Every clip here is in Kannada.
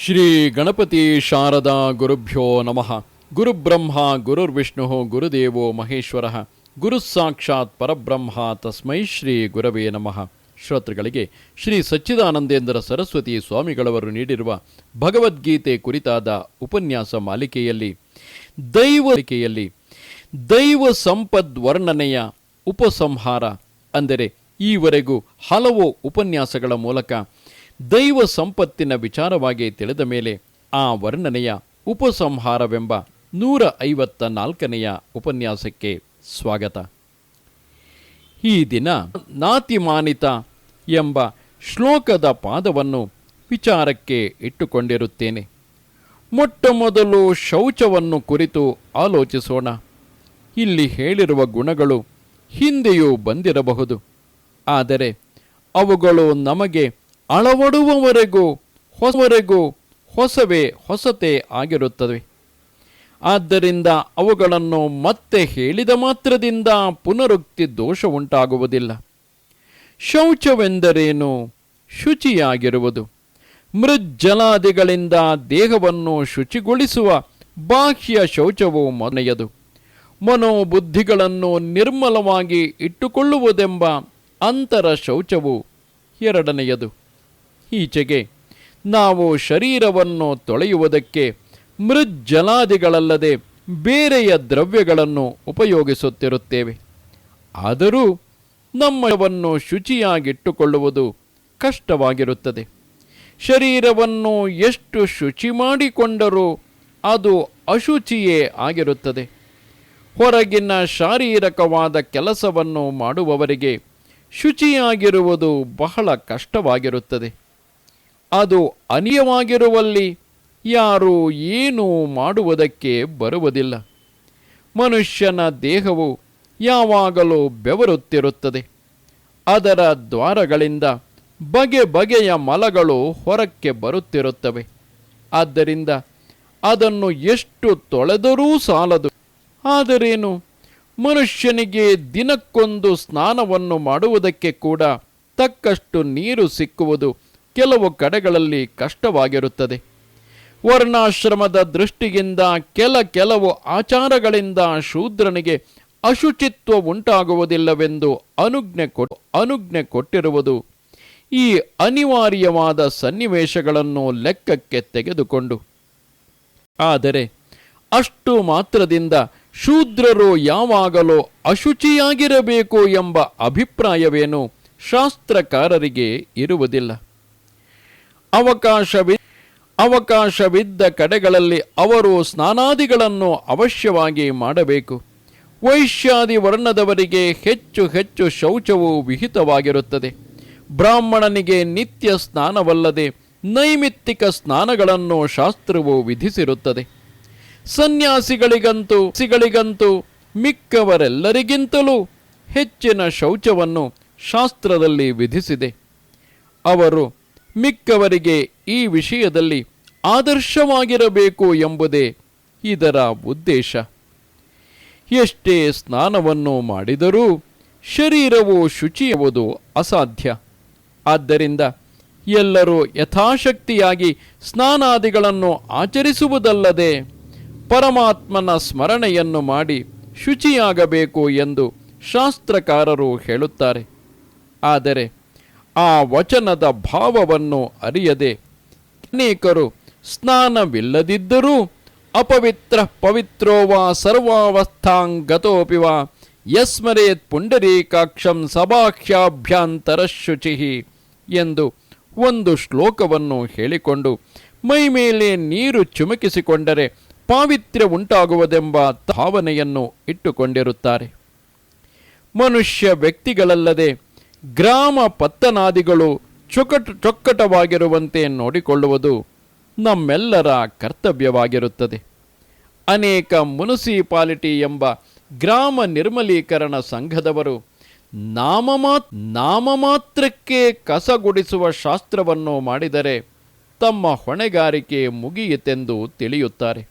ಶ್ರೀ ಗಣಪತಿ ಶಾರದಾ ಗುರುಭ್ಯೋ ನಮಃ. ಗುರುಬ್ರಹ್ಮ, ಗುರುರ್ವಿಷ್ಣು, ಗುರುದೇವೋ ಮಹೇಶ್ವರ. ಗುರು ಸಾಕ್ಷಾತ್ ಪರಬ್ರಹ್ಮ ತಸ್ಮೈ ಶ್ರೀ ಗುರವೇ ನಮಃ. ಶ್ರೋತೃಗಳಿಗೆ ಶ್ರೀ ಸಚ್ಚಿದಾನಂದೇಂದ್ರ ಸರಸ್ವತಿ ಸ್ವಾಮಿಗಳವರು ನೀಡಿರುವ ಭಗವದ್ಗೀತೆ ಕುರಿತಾದ ಉಪನ್ಯಾಸ ಮಾಲಿಕೆಯಲ್ಲಿ, ದೈವ ಮಾಲಿಕೆಯಲ್ಲಿ, ದೈವ ಸಂಪದ್ ವರ್ಣನೆಯ ಉಪಸಂಹಾರ, ಅಂದರೆ ಈವರೆಗೂ ಹಲವು ಉಪನ್ಯಾಸಗಳ ಮೂಲಕ ದೈವ ಸಂಪತ್ತಿನ ವಿಚಾರವಾಗಿ ತಿಳಿದ ಮೇಲೆ ಆ ವರ್ಣನೆಯ ಉಪಸಂಹಾರವೆಂಬ ನೂರ ಐವತ್ತ ನಾಲ್ಕನೆಯ ಉಪನ್ಯಾಸಕ್ಕೆ ಸ್ವಾಗತ. ಈ ದಿನ ನಾತಿಮಾನಿತ ಎಂಬ ಶ್ಲೋಕದ ಪಾದವನ್ನು ವಿಚಾರಕ್ಕೆ ಇಟ್ಟುಕೊಂಡಿರುತ್ತೇನೆ. ಮೊಟ್ಟಮೊದಲು ಶೌಚವನ್ನು ಕುರಿತು ಆಲೋಚಿಸೋಣ. ಇಲ್ಲಿ ಹೇಳಿರುವ ಗುಣಗಳು ಹಿಂದೆಯೂ ಬಂದಿರಬಹುದು. ಆದರೆ ಅವುಗಳು ನಮಗೆ ಅಳವಡುವವರೆಗೂ ಹೊಸವರೆಗೂ ಹೊಸವೇ ಹೊಸತೆ ಆಗಿರುತ್ತವೆ ಆದ್ದರಿಂದ ಅವುಗಳನ್ನು ಮತ್ತೆ ಹೇಳಿದ ಮಾತ್ರದಿಂದ ಪುನರುಕ್ತಿ ದೋಷ ಉಂಟಾಗುವುದಿಲ್ಲ ಶೌಚವೆಂದರೇನು? ಶುಚಿಯಾಗಿರುವುದು. ಮೃಜ್ಜಲಾದಿಗಳಿಂದ ದೇಹವನ್ನು ಶುಚಿಗೊಳಿಸುವ ಬಾಹ್ಯ ಶೌಚವು ಮನೆಯದು ಮನೋಬುದ್ಧಿಗಳನ್ನು ನಿರ್ಮಲವಾಗಿ ಇಟ್ಟುಕೊಳ್ಳುವುದೆಂಬ ಅಂತರ ಶೌಚವು ಎರಡನೆಯದು. ಈಚೆಗೆ, ನಾವು ಶರೀರವನ್ನು ತೊಳೆಯುವುದಕ್ಕೆ ಮೃಜ್ಜಲಾದಿಗಳಲ್ಲದೆ ಬೇರೆಯ ದ್ರವ್ಯಗಳನ್ನು ಉಪಯೋಗಿಸುತ್ತಿರುತ್ತೇವೆ. ಆದರೂ ನಮ್ಮವನ್ನು ಶುಚಿಯಾಗಿಟ್ಟುಕೊಳ್ಳುವುದು ಕಷ್ಟವಾಗಿರುತ್ತದೆ. ಶರೀರವನ್ನು ಎಷ್ಟು ಶುಚಿ ಮಾಡಿಕೊಂಡರೂ ಅದು ಅಶುಚಿಯೇ ಆಗಿರುತ್ತದೆ. ಹೊರಗಿನ ಶಾರೀರಕವಾದ ಕೆಲಸವನ್ನು ಮಾಡುವವರಿಗೆ ಶುಚಿಯಾಗಿರುವುದು ಬಹಳ ಕಷ್ಟವಾಗಿರುತ್ತದೆ. ಅದು ಅನಿಯವಾಗಿರುವಲ್ಲಿ ಯಾರೂ ಏನೂ ಮಾಡುವುದಕ್ಕೆ ಬರುವುದಿಲ್ಲ. ಮನುಷ್ಯನ ದೇಹವು ಯಾವಾಗಲೂ ಬೆವರುತ್ತಿರುತ್ತದೆ. ಅದರ ದ್ವಾರಗಳಿಂದ ಬಗೆ ಬಗೆಯ ಮಲಗಳು ಹೊರಕ್ಕೆ ಬರುತ್ತಿರುತ್ತವೆ. ಆದ್ದರಿಂದ ಅದನ್ನು ಎಷ್ಟು ತೊಳೆದರೂ ಸಾಲದು. ಆದರೇನು? ಮನುಷ್ಯನಿಗೆ ದಿನಕ್ಕೊಂದು ಸ್ನಾನವನ್ನು ಮಾಡುವುದಕ್ಕೆ ಕೂಡ ತಕ್ಕಷ್ಟು ನೀರು ಸಿಕ್ಕುವುದು ಕೆಲವು ಕಡೆಗಳಲ್ಲಿ ಕಷ್ಟವಾಗಿರುತ್ತದೆ. ವರ್ಣಾಶ್ರಮದ ದೃಷ್ಟಿಯಿಂದ ಕೆಲ ಕೆಲವು ಆಚಾರಗಳಿಂದ ಶೂದ್ರನಿಗೆ ಅಶುಚಿತ್ವ ಉಂಟಾಗುವುದಿಲ್ಲವೆಂದು ಅನುಜ್ಞೆ ಕೊಟ್ಟು ಅನುಜ್ಞೆ ಕೊಟ್ಟಿರುವುದು. ಈ ಅನಿವಾರ್ಯವಾದ ಸನ್ನಿವೇಶಗಳನ್ನು ಲೆಕ್ಕಕ್ಕೆ ತೆಗೆದುಕೊಂಡು. ಆದರೆ ಅಷ್ಟು ಮಾತ್ರದಿಂದ ಶೂದ್ರರು ಯಾವಾಗಲೂ ಅಶುಚಿಯಾಗಿರಬೇಕು ಎಂಬ ಅಭಿಪ್ರಾಯವೇನು ಶಾಸ್ತ್ರಕಾರರಿಗೆ ಇರುವುದಿಲ್ಲ. ಅವಕಾಶವಿ ಅವಕಾಶವಿದ್ದ ಕಡೆಗಳಲ್ಲಿ ಅವರು ಸ್ನಾನಾದಿಗಳನ್ನು ಅವಶ್ಯವಾಗಿ ಮಾಡಬೇಕು. ವೈಶ್ಯಾದಿ ವರ್ಣದವರಿಗೆ ಹೆಚ್ಚು ಹೆಚ್ಚು ಶೌಚವು ವಿಹಿತವಾಗಿರುತ್ತದೆ. ಬ್ರಾಹ್ಮಣನಿಗೆ ನಿತ್ಯ ಸ್ನಾನವಲ್ಲದೆ ನೈಮಿತ್ತಿಕ ಸ್ನಾನಗಳನ್ನು ಶಾಸ್ತ್ರವು ವಿಧಿಸಿರುತ್ತದೆ. ಸನ್ಯಾಸಿಗಳಿಗಂತೂ, ಸಿಗಳಿಗಂತೂ ಮಿಕ್ಕವರೆಲ್ಲರಿಗಿಂತಲೂ ಹೆಚ್ಚಿನ ಶೌಚವನ್ನು ಶಾಸ್ತ್ರದಲ್ಲಿ ವಿಧಿಸಿದೆ. ಅವರು ಮಿಕ್ಕವರಿಗೆ ಈ ವಿಷಯದಲ್ಲಿ ಆದರ್ಶವಾಗಿರಬೇಕು ಎಂಬುದೇ ಇದರ ಉದ್ದೇಶ. ಎಷ್ಟೇ ಸ್ನಾನವನ್ನು ಮಾಡಿದರೂ ಶರೀರವು ಶುಚಿಯುವುದು ಅಸಾಧ್ಯ. ಆದ್ದರಿಂದ ಎಲ್ಲರೂ ಯಥಾಶಕ್ತಿಯಾಗಿ ಸ್ನಾನಾದಿಗಳನ್ನು ಆಚರಿಸುವುದಲ್ಲದೆ ಪರಮಾತ್ಮನ ಸ್ಮರಣೆಯನ್ನು ಮಾಡಿ ಶುಚಿಯಾಗಬೇಕು ಎಂದು ಶಾಸ್ತ್ರಕಾರರು ಹೇಳುತ್ತಾರೆ. ಆದರೆ ಆ ವಚನದ ಭಾವವನ್ನು ಅರಿಯದೆ ಅನೇಕರು ಸ್ನಾನವಿಲ್ಲದಿದ್ದರೂ ಅಪವಿತ್ರ ಪವಿತ್ರೋ ವಾ ಸರ್ವಾವಸ್ಥಾಂಗತೋಪಿ ವಾ ಯಸ್ಮರೇತ್ ಪುಂಡರೀಕಾಕ್ಷಂ ಸಭಾಖ್ಯಾಭ್ಯಾಂತರ ಶುಚಿಹಿ ಎಂದು ಒಂದು ಶ್ಲೋಕವನ್ನು ಹೇಳಿಕೊಂಡು ಮೈಮೇಲೆ ನೀರು ಚುಮಕಿಸಿಕೊಂಡರೆ ಪಾವಿತ್ರ್ಯ ಉಂಟಾಗುವುದೆಂಬ ಭಾವನೆಯನ್ನು ಇಟ್ಟುಕೊಂಡಿರುತ್ತಾರೆ. ಮನುಷ್ಯ ವ್ಯಕ್ತಿಗಳಲ್ಲದೆ ಗ್ರಾಮ ಪತ್ತನಾದಿಗಳು ಚೊಕಟ ಚೊಕ್ಕಟವಾಗಿರುವಂತೆ ನೋಡಿಕೊಳ್ಳುವುದು ನಮ್ಮೆಲ್ಲರ ಕರ್ತವ್ಯವಾಗಿರುತ್ತದೆ. ಅನೇಕ ಮುನಿಸಿಪಾಲಿಟಿ ಎಂಬ ಗ್ರಾಮ ನಿರ್ಮಲೀಕರಣ ಸಂಘದವರು ನಾಮಮಾ ನಾಮಮಾತ್ರಕ್ಕೆ ಕಸಗುಡಿಸುವ ಶಾಸ್ತ್ರವನ್ನು ಮಾಡಿದರೆ ತಮ್ಮ ಹೊಣೆಗಾರಿಕೆ ಮುಗಿಯಿತೆಂದು ತಿಳಿಯುತ್ತಾರೆ.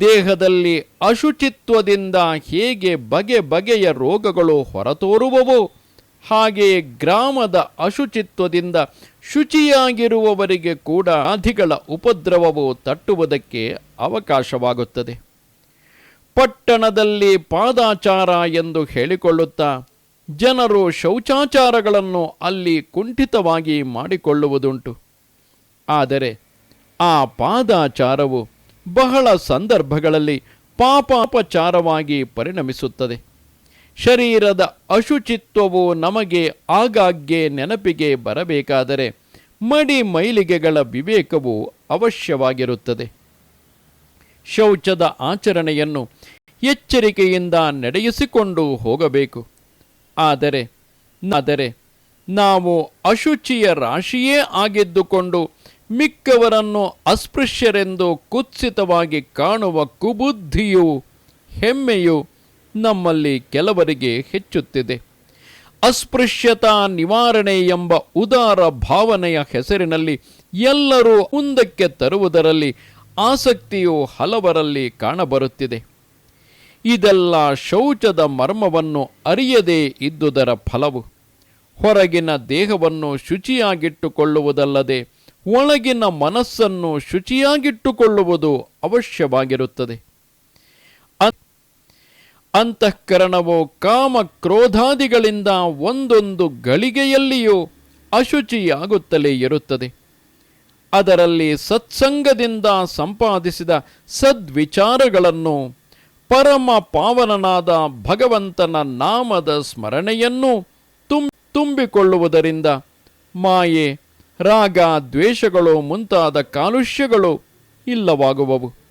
ದೇಹದಲ್ಲಿ ಅಶುಚಿತ್ವದಿಂದ ಹೇಗೆ ಬಗೆ ಬಗೆಯ ರೋಗಗಳು ಹೊರತೋರುವವೋ ಹಾಗೆಯೇ ಗ್ರಾಮದ ಅಶುಚಿತ್ವದಿಂದ ಶುಚಿಯಾಗಿರುವವರಿಗೆ ಕೂಡ ಅಧಿಗಳ ಉಪದ್ರವವು ತಟ್ಟುವುದಕ್ಕೆ ಅವಕಾಶವಾಗುತ್ತದೆ. ಪಟ್ಟಣದಲ್ಲಿ ಪಾದಾಚಾರ ಎಂದು ಹೇಳಿಕೊಳ್ಳುತ್ತಾ ಜನರು ಶೌಚಾಚಾರಗಳನ್ನು ಅಲ್ಲಿ ಕುಂಠಿತವಾಗಿ ಮಾಡಿಕೊಳ್ಳುವುದುಂಟು. ಆದರೆ ಆ ಪಾದಾಚಾರವು ಬಹಳ ಸಂದರ್ಭಗಳಲ್ಲಿ ಪಾಪಾಪಚಾರವಾಗಿ ಪರಿಣಮಿಸುತ್ತದೆ. ಶರೀರದ ಅಶುಚಿತ್ವವು ನಮಗೆ ಆಗಾಗ್ಗೆ ನೆನಪಿಗೆ ಬರಬೇಕಾದರೆ ಮಡಿ ಮೈಲಿಗೆಗಳ ವಿವೇಕವು ಅವಶ್ಯವಾಗಿರುತ್ತದೆ. ಶೌಚದ ಆಚರಣೆಯನ್ನು ಎಚ್ಚರಿಕೆಯಿಂದ ನಡೆಯಿಸಿಕೊಂಡು ಹೋಗಬೇಕು. ಆದರೆ ಆದರೆ ನಾವು ಅಶುಚಿಯ ರಾಶಿಯೇ ಆಗಿದ್ದುಕೊಂಡು ಮಿಕ್ಕವರನ್ನು ಅಸ್ಪೃಶ್ಯರೆಂದು ಕುತ್ಸಿತವಾಗಿ ಕಾಣುವ ಕುಬುದ್ಧಿಯು, ಹೆಮ್ಮೆಯು ನಮ್ಮಲ್ಲಿ ಕೆಲವರಿಗೆ ಹೆಚ್ಚುತ್ತಿದೆ. ಅಸ್ಪೃಶ್ಯತಾ ನಿವಾರಣೆ ಎಂಬ ಉದಾರ ಭಾವನೆಯ ಹೆಸರಿನಲ್ಲಿ ಎಲ್ಲರೂ ಮುಂದಕ್ಕೆ ತರುವುದರಲ್ಲಿ ಆಸಕ್ತಿಯು ಹಲವರಲ್ಲಿ ಕಾಣಬರುತ್ತಿದೆ. ಇದೆಲ್ಲ ಶೌಚದ ಮರ್ಮವನ್ನು ಅರಿಯದೇ ಇದ್ದುದರ ಫಲವು. ಹೊರಗಿನ ದೇಹವನ್ನು ಶುಚಿಯಾಗಿಟ್ಟುಕೊಳ್ಳುವುದಲ್ಲದೆ ಒಳಗಿನ ಮನಸ್ಸನ್ನು ಶುಚಿಯಾಗಿಟ್ಟುಕೊಳ್ಳುವುದು ಅವಶ್ಯವಾಗಿರುತ್ತದೆ. ಅಂತಃಕರಣವು ಕಾಮ ಕ್ರೋಧಾದಿಗಳಿಂದ ಒಂದೊಂದು ಗಳಿಗೆಯಲ್ಲಿಯೂ ಅಶುಚಿಯಾಗುತ್ತಲೇ ಇರುತ್ತದೆ. ಅದರಲ್ಲಿ ಸತ್ಸಂಗದಿಂದ ಸಂಪಾದಿಸಿದ ಸದ್ವಿಚಾರಗಳನ್ನು ಪರಮ ಪಾವನನಾದ ಭಗವಂತನ ನಾಮದ ಸ್ಮರಣೆಯನ್ನು ತುಂ, ತುಂಬಿಕೊಳ್ಳುವುದರಿಂದ ಮಾಯೆ, ರಾಗ ದ್ವೇಷಗಳು ಮುಂತಾದ ಕಾಲುಷ್ಯಗಳು ಇಲ್ಲವಾಗುವವು.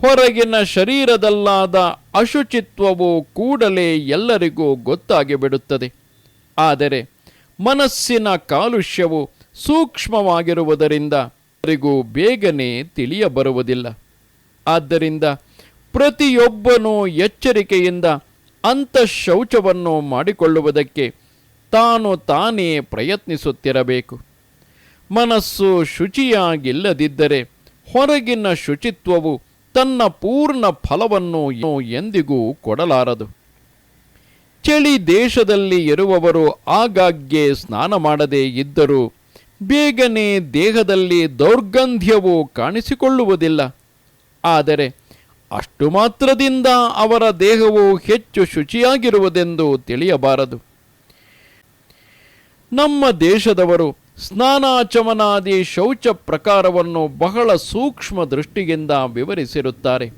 ಹೊರಗಿನ ಶರೀರದಲ್ಲಾದ ಅಶುಚಿತ್ವವು ಕೂಡಲೇ ಎಲ್ಲರಿಗೂ ಗೊತ್ತಾಗಿ ಬಿಡುತ್ತದೆ ಆದರೆ ಮನಸ್ಸಿನ ಕಾಲುಷ್ಯವು ಸೂಕ್ಷ್ಮವಾಗಿರುವುದರಿಂದ ಅವರಿಗೂ ಬೇಗನೆ ತಿಳಿಯಬರುವುದಿಲ್ಲ. ಆದ್ದರಿಂದ ಪ್ರತಿಯೊಬ್ಬನೂ ಎಚ್ಚರಿಕೆಯಿಂದ ಅಂತಃಶೌಚವನ್ನು ಮಾಡಿಕೊಳ್ಳುವುದಕ್ಕೆ ತಾನು ತಾನೇ ಪ್ರಯತ್ನಿಸುತ್ತಿರಬೇಕು. ಮನಸ್ಸು ಶುಚಿಯಾಗಿಲ್ಲದಿದ್ದರೆ ಹೊರಗಿನ ಶುಚಿತ್ವವು ತನ್ನ ಪೂರ್ಣ ಫಲವನ್ನು ಎಂದಿಗೂ ಕೊಡಲಾರದು. ಚಳಿ ದೇಶದಲ್ಲಿ ಇರುವವರು ಆಗಾಗ್ಗೆ ಸ್ನಾನ ಮಾಡದೇ ಇದ್ದರೂ ಬೇಗನೆ ದೇಹದಲ್ಲಿ ದೌರ್ಗಂಧ್ಯವು ಕಾಣಿಸಿಕೊಳ್ಳುವುದಿಲ್ಲ. ಆದರೆ ಅಷ್ಟು ಮಾತ್ರದಿಂದ ಅವರ ದೇಹವು ಹೆಚ್ಚು ಶುಚಿಯಾಗಿರುವುದೆಂದು ತಿಳಿಯಬಾರದು. ನಮ್ಮ ದೇಶದವರು ಸ್ನಾನಾಚಮನಾದಿ ಶೌಚ ಪ್ರಕಾರವನ್ನು ಬಹಳ ಸೂಕ್ಷ್ಮ ದೃಷ್ಟಿಯಿಂದ ವಿವರಿಸಿರುತ್ತಾರೆ.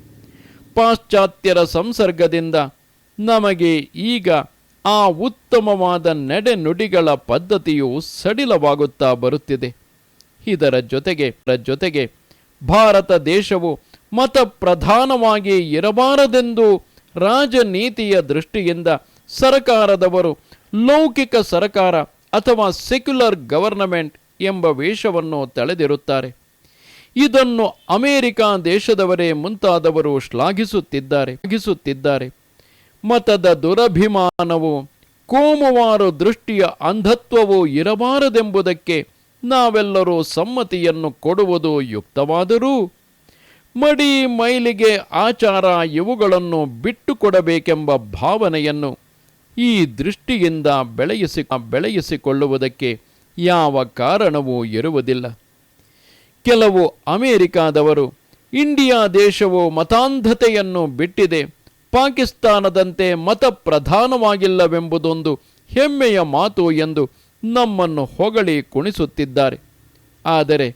ಪಾಶ್ಚಾತ್ಯರ ಸಂಸರ್ಗದಿಂದ ನಮಗೆ ಈಗ ಆ ಉತ್ತಮವಾದ ನಡೆನುಡಿಗಳ ಪದ್ಧತಿಯು ಸಡಿಲವಾಗುತ್ತಾ ಬರುತ್ತಿದೆ. ಇದರ ಜೊತೆಗೆ ಜೊತೆಗೆ ಭಾರತ ದೇಶವು ಮತ ಪ್ರಧಾನವಾಗಿ ಇರಬಾರದೆಂದು ರಾಜನೀತಿಯ ದೃಷ್ಟಿಯಿಂದ ಸರಕಾರದವರು ಲೌಕಿಕ ಸರಕಾರ ಅಥವಾ ಸೆಕ್ಯುಲರ್ ಗವರ್ನಮೆಂಟ್ ಎಂಬ ವೇಷವನ್ನು ತಳೆದಿರುತ್ತಾರೆ. ಇದನ್ನು ಅಮೇರಿಕ ದೇಶದವರೇ ಮುಂತಾದವರು ಶ್ಲಾಘಿಸುತ್ತಿದ್ದಾರೆ ಶ್ಲಾಘಿಸುತ್ತಿದ್ದಾರೆ. ಮತದ ದುರಭಿಮಾನವು ಕೋಮುವಾರು ದೃಷ್ಟಿಯ ಅಂಧತ್ವವು ಇರಬಾರದೆಂಬುದಕ್ಕೆ ನಾವೆಲ್ಲರೂ ಸಮ್ಮತಿಯನ್ನು ಕೊಡುವುದು ಯುಕ್ತವಾದರೂ, ಮಡಿ ಮೈಲಿಗೆ ಆಚಾರ ಇವುಗಳನ್ನು ಬಿಟ್ಟುಕೊಡಬೇಕೆಂಬ ಭಾವನೆಯನ್ನು ಈ ದೃಷ್ಟಿಯಿಂದ ಬೆಳೆಯಿಸಿ, ಬೆಳೆಯಿಸಿಕೊಳ್ಳುವುದಕ್ಕೆ ಯಾವ ಕಾರಣವೂ ಇರುವುದಿಲ್ಲ. ಕೆಲವು ಅಮೇರಿಕಾದವರು ಇಂಡಿಯಾ ದೇಶವು ಮತಾಂಧತೆಯನ್ನು ಬಿಟ್ಟಿದೆ, ಪಾಕಿಸ್ತಾನದಂತೆ ಮತ ಪ್ರಧಾನವಾಗಿಲ್ಲವೆಂಬುದೊಂದು ಹೆಮ್ಮೆಯ ಮಾತು ಎಂದು ನಮ್ಮನ್ನು ಹೊಗಳಿ ಕುಣಿಸುತ್ತಿದ್ದಾರೆ. ಆದರೆ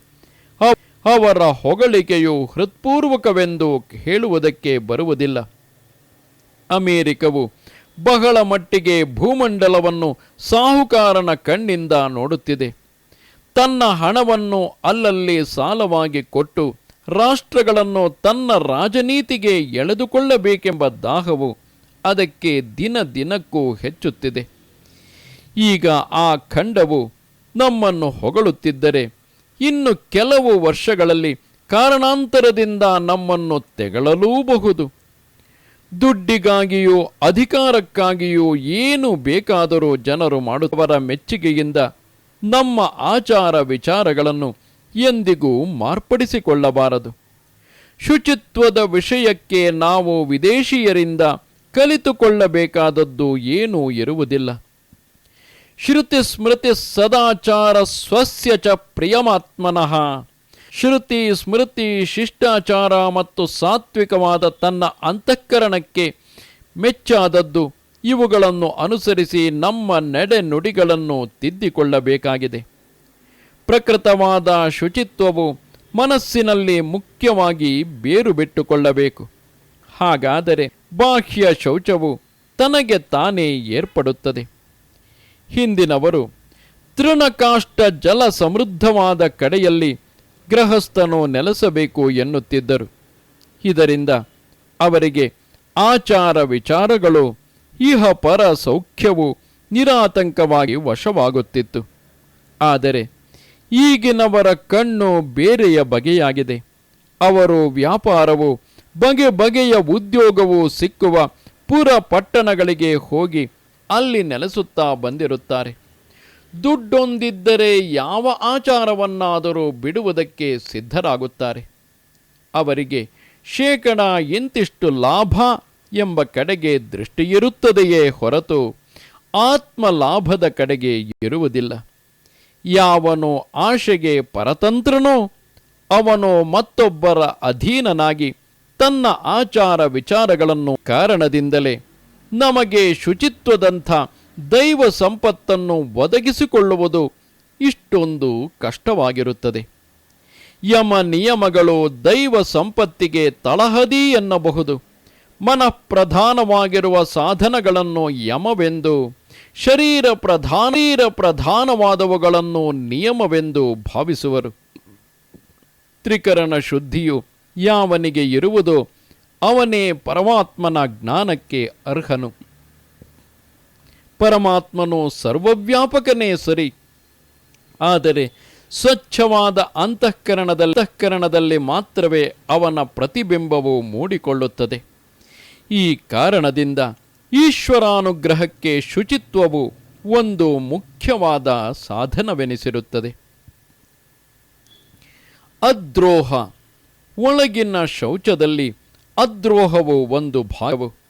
ಅವ್- ಅವರ ಹೊಗಳಿಕೆಯು ಹೃತ್ಪೂರ್ವಕವೆಂದು ಹೇಳುವುದಕ್ಕೆ ಬರುವುದಿಲ್ಲ. ಅಮೇರಿಕವು ಬಹಳ ಮಟ್ಟಿಗೆ ಭೂಮಂಡಲವನ್ನು ಸಾಹುಕಾರನ ಕಣ್ಣಿಂದ ನೋಡುತ್ತಿದೆ. ತನ್ನ ಹಣವನ್ನು ಅಲ್ಲಲ್ಲಿ ಸಾಲವಾಗಿ ಕೊಟ್ಟು ರಾಷ್ಟ್ರಗಳನ್ನು ತನ್ನ ರಾಜನೀತಿಗೆ ಎಳೆದುಕೊಳ್ಳಬೇಕೆಂಬ ದಾಹವು ಅದಕ್ಕೆ ದಿನ ದಿನಕ್ಕೂ ಹೆಚ್ಚುತ್ತಿದೆ. ಈಗ ಆ ಖಂಡವು ನಮ್ಮನ್ನು ಹೊಗಳುತ್ತಿದ್ದರೆ ಇನ್ನು ಕೆಲವು ವರ್ಷಗಳಲ್ಲಿ ಕಾರಣಾಂತರದಿಂದ ನಮ್ಮನ್ನು ತೆಗಳಲೂಬಹುದು. ದುಡ್ಡಿಗಾಗಿಯೂ, ಅಧಿಕಾರಕ್ಕಾಗಿಯೂ ಏನು ಬೇಕಾದರೂ ಜನರು ಮಾಡುವವರ ಮೆಚ್ಚುಗೆಯಿಂದ ನಮ್ಮ ಆಚಾರ ವಿಚಾರಗಳನ್ನು ಎಂದಿಗೂ ಮಾರ್ಪಡಿಸಿಕೊಳ್ಳಬಾರದು. ಶುಚಿತ್ವದ ವಿಷಯಕ್ಕೆ ನಾವು ವಿದೇಶಿಯರಿಂದ ಕಲಿತುಕೊಳ್ಳಬೇಕಾದದ್ದು ಏನೂ ಇರುವುದಿಲ್ಲ. ಶ್ರುತಿ ಸ್ಮೃತಿ ಸದಾಚಾರ ಸ್ವಸ್ಯ ಚ ಪ್ರಿಯಮಾತ್ಮನಃ. ಶ್ರುತಿ, ಸ್ಮೃತಿ, ಶಿಷ್ಟಾಚಾರ ಮತ್ತು ಸಾತ್ವಿಕವಾದ ತನ್ನ ಅಂತಃಕರಣಕ್ಕೆ ಮೆಚ್ಚಾದದ್ದು ಇವುಗಳನ್ನು ಅನುಸರಿಸಿ ನಮ್ಮ ನಡೆ ನುಡಿಗಳನ್ನು ತಿದ್ದಿಕೊಳ್ಳಬೇಕಾಗಿದೆ. ಪ್ರಕೃತವಾದ ಶುಚಿತ್ವವು ಮನಸ್ಸಿನಲ್ಲಿ ಮುಖ್ಯವಾಗಿ ಬೇರು ಬಿಟ್ಟುಕೊಳ್ಳಬೇಕು ಹಾಗಾದರೆ ಬಾಹ್ಯ ಶೌಚವು ತನಗೆ ತಾನೇ ಏರ್ಪಡುತ್ತದೆ. ಹಿಂದಿನವರು ತೃಣಕಾಷ್ಟ ಜಲ ಸಮೃದ್ಧವಾದ ಕಡೆಯಲ್ಲಿ ಗೃಹಸ್ಥನು ನೆಲೆಸಬೇಕು ಎನ್ನುತ್ತಿದ್ದರು. ಇದರಿಂದ ಅವರಿಗೆ ಆಚಾರ ವಿಚಾರಗಳು, ಇಹ ಪರ ಸೌಖ್ಯವು ನಿರಾತಂಕವಾಗಿ ವಶವಾಗುತ್ತಿತ್ತು. ಆದರೆ ಈಗಿನವರ ಕಣ್ಣು ಬೇರೆಯ ಬಗೆಯಾಗಿದೆ. ಅವರು ವ್ಯಾಪಾರವು, ಬಗೆ ಬಗೆಯ ಉದ್ಯೋಗವು ಸಿಕ್ಕುವ ಪುರ ಪಟ್ಟಣಗಳಿಗೆ ಹೋಗಿ ಅಲ್ಲಿ ನೆಲೆಸುತ್ತಾ ಬಂದಿರುತ್ತಾರೆ. ದುಡ್ಡೊಂದಿದ್ದರೆ ಯಾವ ಆಚಾರವನ್ನಾದರೂ ಬಿಡುವುದಕ್ಕೆ ಸಿದ್ಧರಾಗುತ್ತಾರೆ. ಅವರಿಗೆ, ಶೇಕಡ ಎಂತಿಷ್ಟು ಲಾಭ? ಎಂಬ ಕಡೆಗೆ ದೃಷ್ಟಿಯಿರುತ್ತದೆಯೇ ಹೊರತು ಆತ್ಮ ಲಾಭದ ಕಡೆಗೆ ಇರುವುದಿಲ್ಲ. ಯಾವನು ಆಶೆಗೆ ಪರತಂತ್ರನೋ, ಅವನು ಮತ್ತೊಬ್ಬರ ಅಧೀನನಾಗಿ ತನ್ನ ಆಚಾರ ವಿಚಾರಗಳನ್ನು ಕಾರಣದಿಂದಲೇ ನಮಗೆ ಶುಚಿತ್ವದಂಥ ದೈವ ಸಂಪತ್ತನ್ನು ಒದಗಿಸಿಕೊಳ್ಳುವುದು ಇಷ್ಟೊಂದು ಕಷ್ಟವಾಗಿರುತ್ತದೆ. ಯಮ ನಿಯಮಗಳು ದೈವ ಸಂಪತ್ತಿಗೆ ತಳಹದಿ ಎನ್ನಬಹುದು. ಮನಃಪ್ರಧಾನವಾಗಿರುವ ಸಾಧನಗಳನ್ನು ಯಮವೆಂದು, ಶರೀರ ಪ್ರಧಾನೀರ ಪ್ರಧಾನವಾದವುಗಳನ್ನು ನಿಯಮವೆಂದು ಭಾವಿಸುವರು. ತ್ರಿಕರಣ ಶುದ್ಧಿಯು ಯಾವನಿಗೆ ಇರುವುದೋ ಅವನೇ ಪರಮಾತ್ಮನ ಜ್ಞಾನಕ್ಕೆ ಅರ್ಹನು. ಪರಮಾತ್ಮನು ಸರ್ವವ್ಯಾಪಕನೇ ಸರಿ. ಆದರೆ ಸ್ವಚ್ಛವಾದ ಅಂತಃಕರಣದಲ್ಲಿ ಅಂತಃಕರಣದಲ್ಲಿ ಮಾತ್ರವೇ ಅವನ ಪ್ರತಿಬಿಂಬವು ಮೂಡಿಕೊಳ್ಳುತ್ತದೆ. ಈ ಕಾರಣದಿಂದ ಈಶ್ವರಾನುಗ್ರಹಕ್ಕೆ ಶುಚಿತ್ವವು ಒಂದು ಮುಖ್ಯವಾದ ಸಾಧನವೆನಿಸಿರುತ್ತದೆ. ಅದ್ರೋಹ, ಒಳಗಿನ ಶೌಚದಲ್ಲಿ ಅದ್ರೋಹವು ಒಂದು ಭಾಗವು.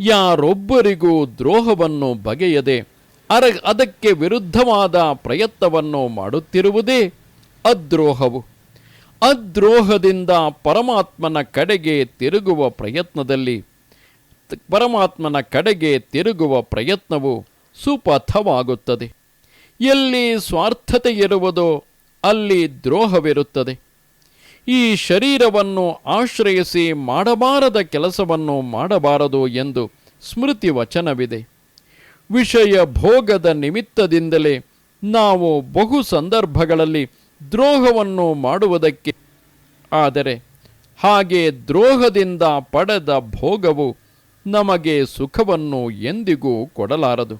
ಯಾರೊಬ್ಬರಿಗೂ ದ್ರೋಹವನ್ನು ಬಗೆಯದೆ ಅರ ಅದಕ್ಕೆ ವಿರುದ್ಧವಾದ ಪ್ರಯತ್ನವನ್ನು ಮಾಡುತ್ತಿರುವುದೇ ಅದ್ರೋಹವು. ಅದ್ರೋಹದಿಂದ ಪರಮಾತ್ಮನ ಕಡೆಗೆ ತಿರುಗುವ ಪ್ರಯತ್ನದಲ್ಲಿ ಪರಮಾತ್ಮನ ಕಡೆಗೆ ತಿರುಗುವ ಪ್ರಯತ್ನವು ಸುಪಥವಾಗುತ್ತದೆ. ಎಲ್ಲಿ ಸ್ವಾರ್ಥತೆ ಇರುವುದೋ ಅಲ್ಲಿ ದ್ರೋಹವಿರುತ್ತದೆ. ಈ ಶರೀರವನ್ನು ಆಶ್ರಯಿಸಿ ಮಾಡಬಾರದ ಕೆಲಸವನ್ನು ಮಾಡಬಾರದು ಎಂದು ಸ್ಮೃತಿ ವಚನವಿದೆ. ವಿಷಯ ಭೋಗದ ನಿಮಿತ್ತದಿಂದಲೇ ನಾವು ಬಹು ಸಂದರ್ಭಗಳಲ್ಲಿ ದ್ರೋಹವನ್ನು ಮಾಡುವುದಕ್ಕೆ ಆದರೆ ಹಾಗೆ ದ್ರೋಹದಿಂದ ಪಡೆದ ಭೋಗವು ನಮಗೆ ಸುಖವನ್ನು ಎಂದಿಗೂ ಕೊಡಲಾರದು.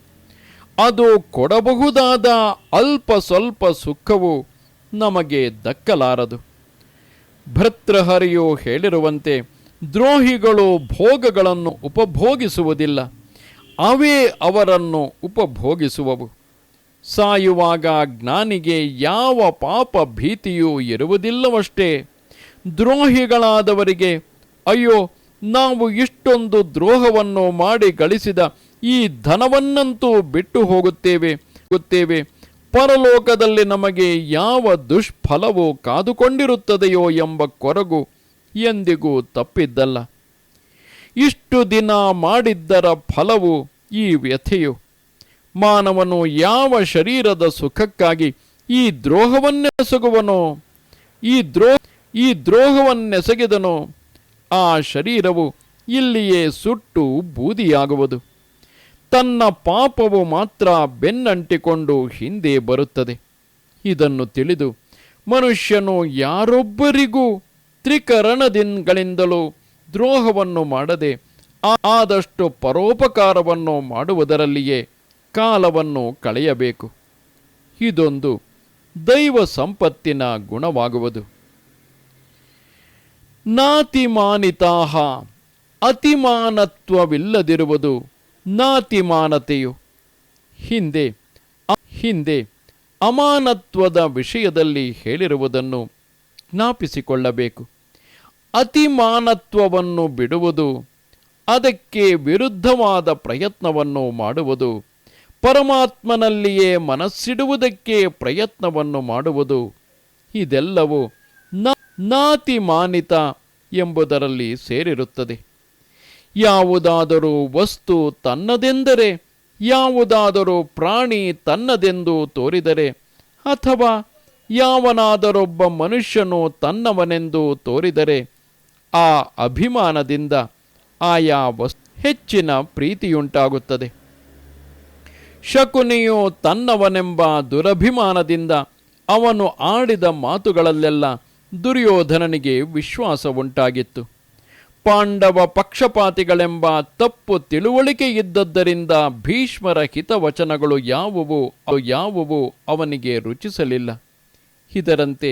ಅದು ಕೊಡಬಹುದಾದ ಅಲ್ಪ ಸ್ವಲ್ಪ ಸುಖವು ನಮಗೆ ದಕ್ಕಲಾರದು. ಭರ್ತೃಹರಿಯು ಹೇಳಿರುವಂತೆ ದ್ರೋಹಿಗಳು ಭೋಗಗಳನ್ನು ಉಪಭೋಗಿಸುವುದಿಲ್ಲ. ಅವೇ ಅವರನ್ನು ಉಪಭೋಗಿಸುವವು. ಸಾಯುವಾಗ ಜ್ಞಾನಿಗೆ ಯಾವ ಪಾಪ ಭೀತಿಯೂ ಇರುವುದಿಲ್ಲವಷ್ಟೇ. ದ್ರೋಹಿಗಳಾದವರಿಗೆ, ಅಯ್ಯೋ, ನಾವು ಇಷ್ಟೊಂದು ದ್ರೋಹವನ್ನು ಮಾಡಿ ಗಳಿಸಿದ ಈ ಧನವನ್ನಂತೂ ಬಿಟ್ಟು ಹೋಗುತ್ತೇವೆ ಹೋಗುತ್ತೇವೆ. ಪರಲೋಕದಲ್ಲಿ ನಮಗೆ ಯಾವ ದುಷ್ಫಲವು ಕಾದುಕೊಂಡಿರುತ್ತದೆಯೋ ಎಂಬ ಕೊರಗು ಎಂದಿಗೂ ತಪ್ಪಿದ್ದಲ್ಲ. ಇಷ್ಟು ದಿನ ಮಾಡಿದ್ದರ ಫಲವು ಈ ವ್ಯಥೆಯು. ಮಾನವನು ಯಾವ ಶರೀರದ ಸುಖಕ್ಕಾಗಿ ಈ ದ್ರೋಹವನ್ನೆಸಗುವನೋ, ಈ ದ್ರೋ, ಈ ದ್ರೋಹವನ್ನೆಸಗಿದನೋ, ಆ ಶರೀರವು ಇಲ್ಲಿಯೇ ಸುಟ್ಟು ಬೂದಿಯಾಗುವುದು. ತನ್ನ ಪಾಪವು ಮಾತ್ರ ಬೆನ್ನಂಟಿಕೊಂಡು ಹಿಂದೆ ಬರುತ್ತದೆ. ಇದನ್ನು ತಿಳಿದು ಮನುಷ್ಯನು ಯಾರೊಬ್ಬರಿಗೂ ತ್ರಿಕರಣದಿಂಗಳಿಂದಲೂ ದ್ರೋಹವನ್ನು ಮಾಡದೆ ಆದಷ್ಟು ಪರೋಪಕಾರವನ್ನು ಮಾಡುವುದರಲ್ಲಿಯೇ ಕಾಲವನ್ನು ಕಳೆಯಬೇಕು. ಇದೊಂದು ದೈವ ಸಂಪತ್ತಿನ ಗುಣವಾಗುವುದು. ನಾತಿಮಾನಿತಾಹ ಅತಿಮಾನತ್ವವಿಲ್ಲದಿರುವುದು ನಾತಿಮಾನತೆಯು. ಹಿಂದೆ ಹಿಂದೆ, ಅಮಾನತ್ವದ ವಿಷಯದಲ್ಲಿ ಹೇಳಿರುವುದನ್ನು ಜ್ಞಾಪಿಸಿಕೊಳ್ಳಬೇಕು. ಅತಿಮಾನತ್ವವನ್ನು ಬಿಡುವುದು, ಅದಕ್ಕೆ ವಿರುದ್ಧವಾದ ಪ್ರಯತ್ನವನ್ನು ಮಾಡುವುದು, ಪರಮಾತ್ಮನಲ್ಲಿಯೇ ಮನಸ್ಸಿಡುವುದಕ್ಕೆ ಪ್ರಯತ್ನವನ್ನು ಮಾಡುವುದು, ಇದೆಲ್ಲವೂ ನಾತಿಮಾನಿತ ಎಂಬುದರಲ್ಲಿ ಸೇರಿರುತ್ತದೆ. ಯಾವುದಾದರೂ ವಸ್ತು ತನ್ನದೆಂದರೆ, ಯಾವುದಾದರೂ ಪ್ರಾಣಿ ತನ್ನದೆಂದು ತೋರಿದರೆ, ಅಥವಾ ಯಾವನಾದರೊಬ್ಬ ಮನುಷ್ಯನು ತನ್ನವನೆಂದು ತೋರಿದರೆ, ಆ ಅಭಿಮಾನದಿಂದ ಆಯಾ ವಸ್ತು ಹೆಚ್ಚಿನ ಪ್ರೀತಿಯುಂಟಾಗುತ್ತದೆ. ಶಕುನಿಯು ತನ್ನವನೆಂಬ ದುರಭಿಮಾನದಿಂದ ಅವನು ಆಡಿದ ಮಾತುಗಳಲ್ಲೆಲ್ಲ ದುರ್ಯೋಧನನಿಗೆ ವಿಶ್ವಾಸ ಉಂಟಾಗಿತ್ತು ಪಾಂಡವ ಪಕ್ಷಪಾತಿಗಳೆಂಬ ತಪ್ಪು ತಿಳುವಳಿಕೆ ಇದ್ದದ್ದರಿಂದ ಭೀಷ್ಮರ ಹಿತವಚನಗಳು ಯಾವುವು ಯಾವುವು ಅವನಿಗೆ ರುಚಿಸಲಿಲ್ಲ. ಇದರಂತೆ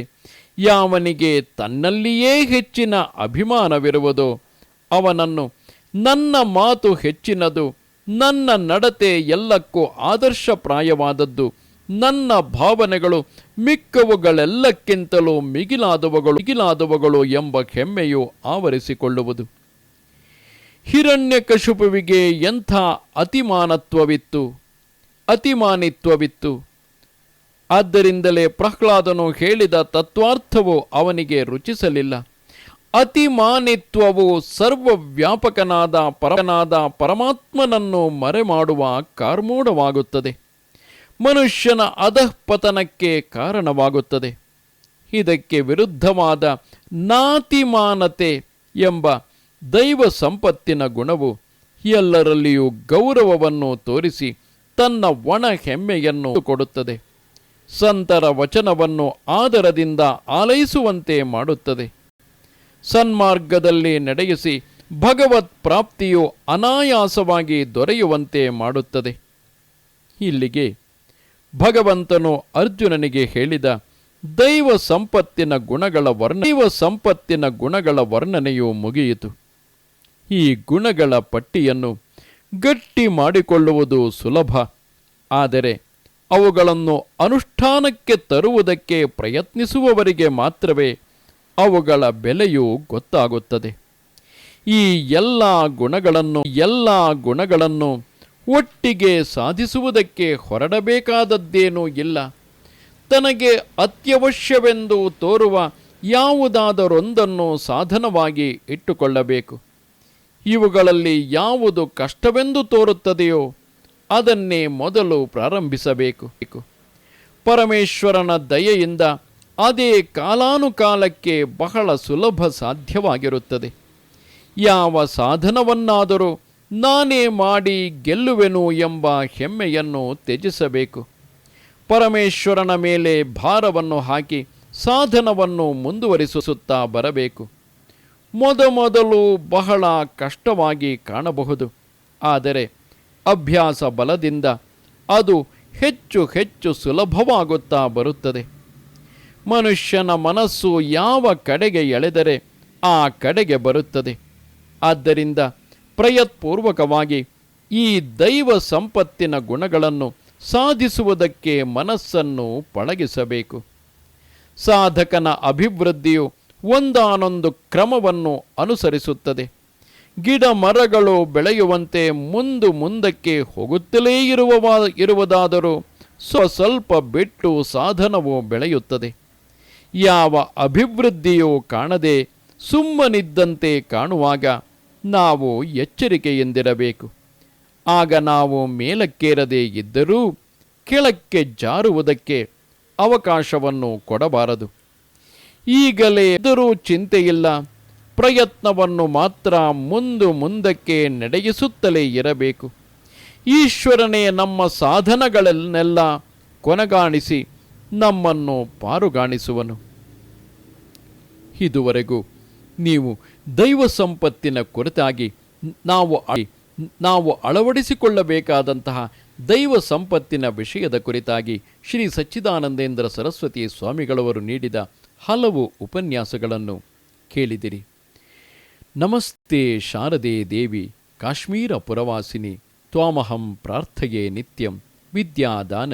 ಯಾವನಿಗೆ ತನ್ನಲ್ಲಿಯೇ ಹೆಚ್ಚಿನ ಅಭಿಮಾನವಿರುವುದೋ, ಅವನನ್ನು ನನ್ನ ಮಾತು ಹೆಚ್ಚಿನದು, ನನ್ನ ನಡತೆ ಎಲ್ಲಕ್ಕೂ ಆದರ್ಶಪ್ರಾಯವಾದದ್ದು ನನ್ನ ಭಾವನೆಗಳು ಮಿಕ್ಕವುಗಳೆಲ್ಲಕ್ಕಿಂತಲೂ ಮಿಗಿಲಾದವುಗಳು ಮಿಗಿಲಾದವುಗಳು ಎಂಬ ಹೆಮ್ಮೆಯು ಆವರಿಸಿಕೊಳ್ಳುವುದು. ಹಿರಣ್ಯಕಶುಪುವಿಗೆ ಎಂಥ ಅತಿಮಾನತ್ವವಿತ್ತು? ಅತಿಮಾನಿತ್ವವಿತ್ತು. ಆದ್ದರಿಂದಲೇ ಪ್ರಹ್ಲಾದನು ಹೇಳಿದ ತತ್ವಾರ್ಥವು ಅವನಿಗೆ ರುಚಿಸಲಿಲ್ಲ. ಅತಿಮಾನಿತ್ವವು ಸರ್ವವ್ಯಾಪಕನಾದ ಪರನಾದ ಪರಮಾತ್ಮನನ್ನು ಮರೆಮಾಡುವ ಕಾರ್ಮೋಡವಾಗುತ್ತದೆ ಮನುಷ್ಯನ ಅಧಃಪತನಕ್ಕೆ ಕಾರಣವಾಗುತ್ತದೆ. ಇದಕ್ಕೆ ವಿರುದ್ಧವಾದ ನಾತಿಮಾನತೆ ಎಂಬ ದೈವ ಸಂಪತ್ತಿನ ಗುಣವು ಎಲ್ಲರಲ್ಲಿಯೂ ಗೌರವವನ್ನು ತೋರಿಸಿ ತನ್ನ ಒಣ ಹೆಮ್ಮೆಯನ್ನು ಕೊಡುತ್ತದೆ. ಸಂತರ ವಚನವನ್ನು ಆದರದಿಂದ ಆಲೈಸುವಂತೆ ಮಾಡುತ್ತದೆ. ಸನ್ಮಾರ್ಗದಲ್ಲಿ ನಡೆಯಿಸಿ ಭಗವತ್ ಪ್ರಾಪ್ತಿಯು ಅನಾಯಾಸವಾಗಿ ದೊರೆಯುವಂತೆ ಮಾಡುತ್ತದೆ. ಇಲ್ಲಿಗೆ ಭಗವಂತನು ಅರ್ಜುನನಿಗೆ ಹೇಳಿದ, ದೈವ ಸಂಪತ್ತಿನ ಗುಣಗಳ ವರ್ಣ, ದೈವ ಸಂಪತ್ತಿನ ಗುಣಗಳ ವರ್ಣನೆಯು ಮುಗಿಯಿತು. ಈ ಗುಣಗಳ ಪಟ್ಟಿಯನ್ನು ಗಟ್ಟಿ ಮಾಡಿಕೊಳ್ಳುವುದು ಸುಲಭ. ಆದರೆ ಅವುಗಳನ್ನು ಅನುಷ್ಠಾನಕ್ಕೆ ತರುವುದಕ್ಕೆ ಪ್ರಯತ್ನಿಸುವವರಿಗೆ ಮಾತ್ರವೇ ಅವುಗಳ ಬೆಲೆಯು ಗೊತ್ತಾಗುತ್ತದೆ. ಈ ಎಲ್ಲ ಗುಣಗಳನ್ನು ಎಲ್ಲ ಗುಣಗಳನ್ನು ಒಟ್ಟಿಗೆ ಸಾಧಿಸುವುದಕ್ಕೆ ಹೊರಡಬೇಕಾದದ್ದೇನೂ ಇಲ್ಲ. ತನಗೆ ಅತ್ಯವಶ್ಯವೆಂದು ತೋರುವ ಯಾವುದಾದರೊಂದನ್ನು ಸಾಧನವಾಗಿ ಇಟ್ಟುಕೊಳ್ಳಬೇಕು. ಇವುಗಳಲ್ಲಿ ಯಾವುದು ಕಷ್ಟವೆಂದು ತೋರುತ್ತದೆಯೋ ಅದನ್ನೇ ಮೊದಲು ಪ್ರಾರಂಭಿಸಬೇಕು. ಪರಮೇಶ್ವರನ ದಯೆಯಿಂದ ಅದೇ ಕಾಲಾನುಕಾಲಕ್ಕೆ ಬಹಳ ಸುಲಭ ಸಾಧ್ಯವಾಗಿರುತ್ತದೆ. ಯಾವ ಸಾಧನವನ್ನಾದರೂ ನಾನೇ ಮಾಡಿ ಗೆಲ್ಲುವೆನು ಎಂಬ ಹೆಮ್ಮೆಯನ್ನು ತ್ಯಜಿಸಬೇಕು. ಪರಮೇಶ್ವರನ ಮೇಲೆ ಭಾರವನ್ನು ಹಾಕಿ ಸಾಧನವನ್ನು ಮುಂದುವರಿಸುತ್ತಾ ಬರಬೇಕು. ಮೊದಮೊದಲು ಬಹಳ ಕಷ್ಟವಾಗಿ ಕಾಣಬಹುದು. ಆದರೆ ಅಭ್ಯಾಸ ಬಲದಿಂದ ಅದು ಹೆಚ್ಚು ಹೆಚ್ಚು ಸುಲಭವಾಗುತ್ತಾ ಬರುತ್ತದೆ. ಮನುಷ್ಯನ ಮನಸ್ಸು ಯಾವ ಕಡೆಗೆ ಎಳೆದರೆ ಆ ಕಡೆಗೆ ಬರುತ್ತದೆ. ಆದ್ದರಿಂದ ಪ್ರಯತ್ಪೂರ್ವಕವಾಗಿ ಈ ದೈವ ಸಂಪತ್ತಿನ ಗುಣಗಳನ್ನು ಸಾಧಿಸುವುದಕ್ಕೆ ಮನಸ್ಸನ್ನು ಪಳಗಿಸಬೇಕು. ಸಾಧಕನ ಅಭಿವೃದ್ಧಿಯು ಒಂದಾನೊಂದು ಕ್ರಮವನ್ನು ಅನುಸರಿಸುತ್ತದೆ. ಗಿಡ ಮರಗಳು ಬೆಳೆಯುವಂತೆ ಮುಂದು ಮುಂದಕ್ಕೆ ಹೋಗುತ್ತಲೇ ಇರುವ ಇರುವುದಾದರೂ ಸ್ವ ಸ್ವಲ್ಪ ಬಿಟ್ಟು ಸಾಧನವು ಬೆಳೆಯುತ್ತದೆ. ಯಾವ ಅಭಿವೃದ್ಧಿಯೂ ಕಾಣದೆ ಸುಮ್ಮನಿದ್ದಂತೆ ಕಾಣುವಾಗ ನಾವು ಎಚ್ಚರಿಕೆಯಿಂದಿರಬೇಕು. ಆಗ ನಾವು ಮೇಲಕ್ಕೇರದೇ ಇದ್ದರೂ ಕೆಳಕ್ಕೆ ಜಾರುವುದಕ್ಕೆ ಅವಕಾಶವನ್ನು ಕೊಡಬಾರದು. ಈಗಲೇ ಎದುರು ಚಿಂತೆಯಿಲ್ಲ. ಪ್ರಯತ್ನವನ್ನು ಮಾತ್ರ ಮುಂದು ಮುಂದಕ್ಕೆ ನಡೆಯಿಸುತ್ತಲೇ ಇರಬೇಕು. ಈಶ್ವರನೇ ನಮ್ಮ ಸಾಧನಗಳನ್ನೆಲ್ಲ ಕೊನೆಗಾಣಿಸಿ ನಮ್ಮನ್ನು ಪಾರುಗಾಣಿಸುವನು. ಇದುವರೆಗೂ ನೀವು ದೈವ ಸಂಪತ್ತಿನ ಕುರಿತಾಗಿ ನಾವು ನಾವು ಅಳವಡಿಸಿಕೊಳ್ಳಬೇಕಾದಂತಹ ದೈವ ಸಂಪತ್ತಿನ ವಿಷಯದ ಕುರಿತಾಗಿ ಶ್ರೀ ಸಚ್ಚಿದಾನಂದೇಂದ್ರ ಸರಸ್ವತಿ ಸ್ವಾಮಿಗಳವರು ನೀಡಿದ ಹಲವು ಉಪನ್ಯಾಸಗಳನ್ನು ಕೇಳಿದಿರಿ. ನಮಸ್ತೆ ಶಾರದೆ ದೇವಿ, ಕಾಶ್ಮೀರ ಪುರವಾಸಿನಿ, ತ್ವಾಮಹಂ ಪ್ರಾರ್ಥಯೇ ನಿತ್ಯಂ, ವಿದ್ಯಾದಾನ